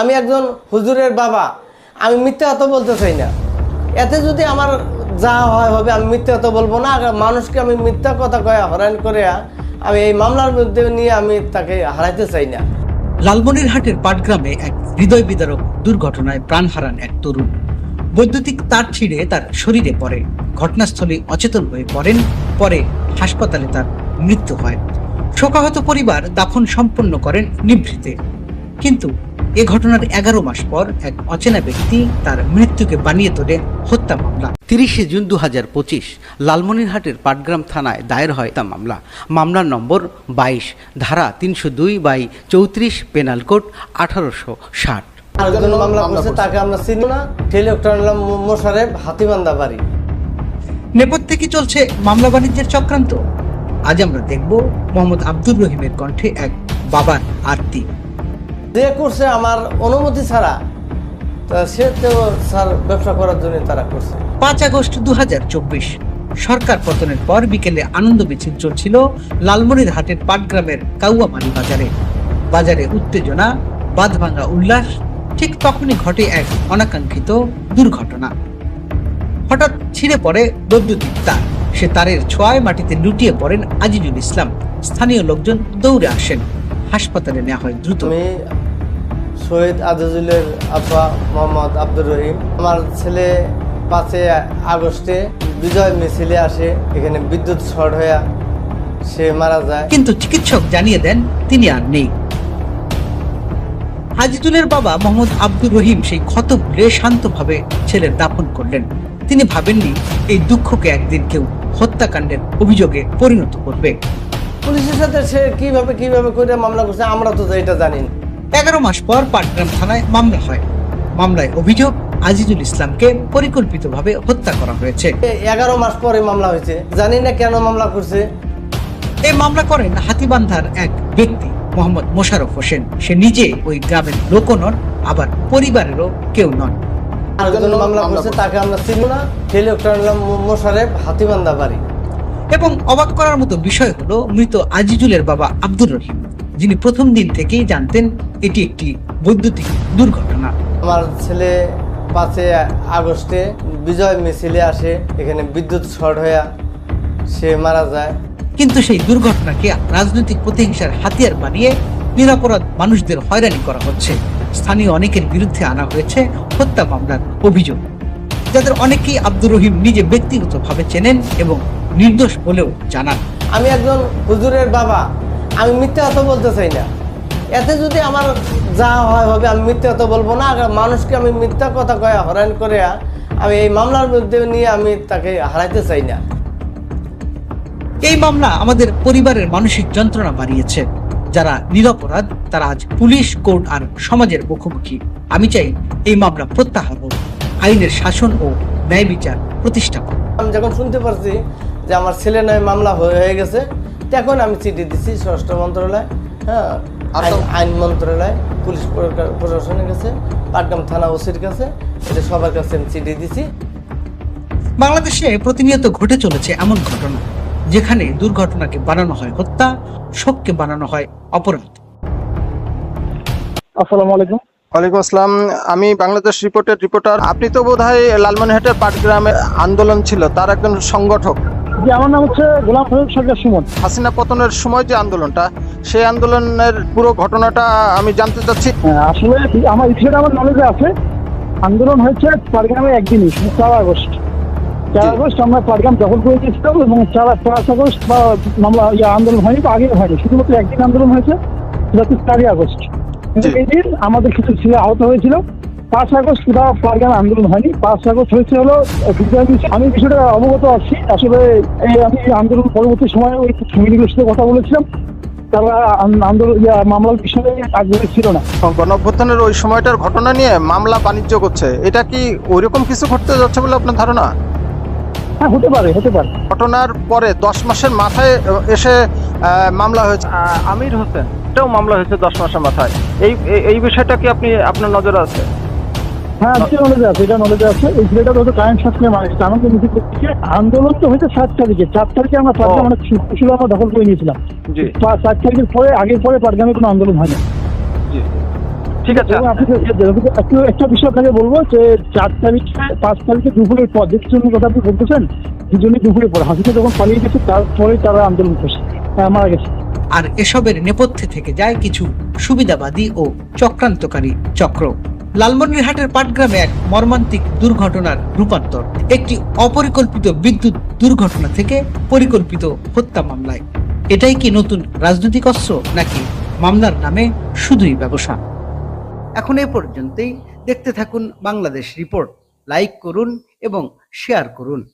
আমি একজন হুজুরের বাবা, আমি মিথ্যা কথা বলতে চাই না। এতে যদি আমার যা হয় হবে, আমি মিথ্যা কথা বলব না। মানুষকে আমি মিথ্যা কথা কয়ে হরান করে আমি এই মামলার মধ্যে নিয়ে আমি তাকে হারাইতে চাই না। লালমনিরহাটের পাটগ্রামে এক হৃদয় বিদারক দুর্ঘটনায় প্রাণ হারান এক তরুণ। বৈদ্যুতিক তার ছিঁড়ে তার শরীরে পড়ে। ঘটনাস্থলে অচেতন হয়ে পড়েন, পরে হাসপাতালে তার মৃত্যু হয়। শোকাহত পরিবার দাফন সম্পন্ন করেন নিভৃতে। কিন্তু এ ঘটনার এগারো মাস পর এক অচেনা ব্যক্তি তার মৃত্যুকে বানিয়ে তোলে হত্যা মামলা। তিরিশে জুন দু হাজার পঁচিশ লালমনিরহাটের পাটগ্রাম থানায় দায়ের হয় তা মামলা। মামলার নম্বর বাইশ ধারা তিনশো দুই বাই চৌত্রিশ পেনাল কোড আঠারোশো ষাট। মামলা করছে তাকে আমরা চিনি না। মোশারেফ হাতিবান্ধা বাড়ি। নেপথ্যে কি চলছে মামলা বাণিজ্যের চক্রান্ত? আজ আমরা দেখব মোহাম্মদ আব্দুর রহিমের কণ্ঠে এক বাবার আরতি। যে করছে আমার অনুমতি ছাড়া সে তো স্যার ব্যবসা করার জন্য তারা করছে। পাঁচ আগস্ট দু সরকার পতনের পর বিকেলে আনন্দ মিছিল চলছিল লালমনিরহাটের পাটগ্রামের কাউয়ামারি বাজারে। বাজারে উত্তেজনা বাঁধভাঙা উল্লাস ঠিক তখনই ঘটে এক অনাকাঙ্ক্ষিত দুর্ঘটনা। হঠাৎ ছিঁড়ে পড়ে বৈদ্যুতিক তার। সে তারের ছোঁয়ায় মাটিতে লুটিয়ে পড়েন আজিজুল ইসলাম। স্থানীয় লোকজন দৌড়ে আসেন। হাসপাতালে নেওয়া হয় দ্রুত। শহীদ আজিজুলের আব্বা মোহাম্মদ আব্দুর রহিম। আমার ছেলে পাঁচে আগস্টে বিজয় মিছিলে আসে। এখানে বিদ্যুৎ শর্ট হয়ে সে মারা যায়। কিন্তু চিকিৎসক জানিয়ে দেন তিনি আর নেই। আজিজুলের বাবা মোহাম্মদ আব্দুর রহিম সেই ক্ষত ভুলে শান্তভাবে ছেলের দাফন করলেন। তিনি ভাবেননি এই দুঃখকে একদিন কেউ হত্যাকাণ্ডের অভিযোগে পরিণত করবে। পুলিশের সাথে সে কীভাবে কীভাবে করে মামলা করছে আমরা তো এটা জানি না। এগারো মাস পর পাটগ্রাম থানায় মামলা হয়। মামলায় অভিযোগ আজিজুল ইসলামকে পরিকল্পিতভাবে হত্যা করা হয়েছে। এ- এগারো মাস পরে মামলা হয়েছে। জানি না কেন মামলা করছে। এই মামলা করেন হাতিবান্ধার এক ব্যক্তি মোহাম্মদ মোশারফ হোসেন। সে নিজে ওই গ্রামের লোকও নন আবার পরিবারেরও কেউ নন। মামলা করছে তাকে আমরা চিনি না। মোশারেফ হাতিবান্ধা বাড়ি। এবং অবাক করার মতো বিষয় হলো মৃত আজিজুলের বাবা আব্দুর রহিম। যিনি প্রথম দিন থেকেই জানতেন এটি একটি বৈদ্যুতিক দুর্ঘটনা। আমার ছেলে পাঁচে আগস্টে বিজয় মিছিলে আসে এখানে বিদ্যুৎ শর্ট হয়ে সে মারা যায়। কিন্তু সেই দুর্ঘটনাকে রাজনৈতিক প্রতিহিংসার হাতিয়ার বানিয়ে নিরাপরাধ মানুষদের হয়রানি করা হচ্ছে। স্থানীয় অনেকের বিরুদ্ধে আনা হয়েছে হত্যা মামলার অভিযোগ। যাদের অনেকেই আব্দুর রহিম নিজে ব্যক্তিগতভাবে চেনেন এবং নির্দোষ বলেও জানান। আমি একজন হুজুরের বাবা। আমি মিথ্যা কথা বলতে চাই না। এতে যদি আমার যা হয় হবে আমি মিথ্যা কথা বলব না। আর মানুষকে আমি মিথ্যা কথা কয়ে হরান করে আমি এই মামলার মধ্যে নিয়ে আমি তাকে হারাইতে চাই না। এই মামলা আমাদের পরিবারের মানসিক যন্ত্রণা বাড়িয়েছে। যারা নিরপরাধ তারা আজ পুলিশ কোর্ট আর সমাজের মুখোমুখি। আমি চাই এই মামলা প্রত্যাহার হোক আইনের শাসন ও ন্যায় বিচার প্রতিষ্ঠা আমি যখন শুনতে পারছি যে আমার ছেলে নয় মামলা হয়ে হয়ে গেছে তখন আমি চিঠি দিচ্ছি স্বরাষ্ট্র মন্ত্রণালয় হ্যাঁ আইন- আইন মন্ত্রণালয় পুলিশ প্রশাসনের কাছে পাটগ্রাম থানা ওসির কাছে এটা সবার কাছে আমি চিঠি দিছি। বাংলাদেশে প্রতিনিয়ত ঘটে চলেছে এমন ঘটনা যেখানে দুর্ঘটনাকে বানানো হয় হত্যা শোককে বানানো হয় অপরাধ। আসসালামু আলাইকুম। ওয়ালাইকুম আসসালাম। আমি বাংলাদেশ রিপোর্টের রিপোর্টার। আপনি তো বোধহয় লালমনিরহাটের পাটগ্রামে আন্দোলন ছিল তার একজন সংগঠক। জি আমার নাম হচ্ছে গোলাম ফরিদ সরকার সুমন। হাসিনা পতনের সময় যে আন্দোলনটা সেই আন্দোলনের পুরো ঘটনাটা আমি জানতে চাচ্ছি। হ্যাঁ, আসলে আমার বিষয়টা আমার নলেজে আছে। আন্দোলন হয়েছে পাটগ্রামে একদিনই চার আগস্ট। চার আগস্ট আমরা পাটগ্রাম দখল করে দিয়েছিলাম এবং চার পাঁচ আগস্ট বা মামলা আন্দোলন হয়নি বা আগে হয়নি। শুধুমাত্র একদিন আন্দোলন হয়েছে সেটা হচ্ছে চারই আগস্ট। এই দিন আমাদের কিছু ছেলে আহত হয়েছিল। পাঁচ আগস্ট বা পাটগ্রামে আন্দোলন হয়নি। পাঁচ আগস্ট হয়েছে হলো আমি কিছুটা অবগত আছি। আসলে এই আমি এই আন্দোলন পরবর্তী সময়ে ওই ফ্যামিলিগুলোর সাথে কথা বলেছিলাম। তারা আন্দোলন মামলার বিষয়ে আগ্রহী ছিল না। গণঅভ্যুত্থানের ওই সময়টার ঘটনা নিয়ে মামলা বাণিজ্য করছে। এটা কি ওইরকম কিছু ঘটতে যাচ্ছে বলে আপনার ধারণা? হ্যাঁ হতে পারে হতে পারে। ঘটনার পরে দশ মাসের মাথায় এসে আহ, মামলা হয়েছে। আহ, আমির হোসেন এটাও মামলা হয়েছে দশ মাসের মাথায়। এই- এই বিষয়টা কি আপনি আপনার নজরে আছে? হ্যাঁ এটা নলেজে আছে এটা নলেজে আছে। এই ছেলেটা তো কারেন্ট শাসনে মারা আমাকে মিছিল করছে আন্দোলন তো হয়েছে সাত তারিখে। চার তারিখে আমরা পাটগ্রাম অনেক ছিল আমরা দখল করে নিয়েছিলাম। চার তারিখের পরে আগের পরে পাটগ্রামে কোনো আন্দোলন হয়নি। ঠিক আছে। আপনি যে- যে- একটু একটা বিষয় আপনাকে বলব যে চার তারিখে পাঁচ তারিখে দুপুরের পর যে জন্য কথা আপনি বলতেছেন দুজনে দুপুরের পর। হাসিটা যখন পালিয়ে গেছে তারপরে তারা আন্দোলন করছে। হ্যাঁ, মারা গেছে। আর এসবের নেপথ্যে থেকে যায় কিছু সুবিধাবাদী ও চক্রান্তকারী চক্র। লালমনিরহাটের পাটগ্রামে এক মর্মান্তিক দুর্ঘটনার রূপান্তর। একটি অপরিকল্পিত বিদ্যুৎ দুর্ঘটনা থেকে পরিকল্পিত হত্যা মামলায়। এটাই কি নতুন রাজনৈতিক অস্ত্র, নাকি মামলার নামে শুধুই ব্যবসা? এখন এ পর্যন্তই। দেখতে থাকুন বাংলাদেশ রিপোর্ট। লাইক করুন এবং শেয়ার করুন।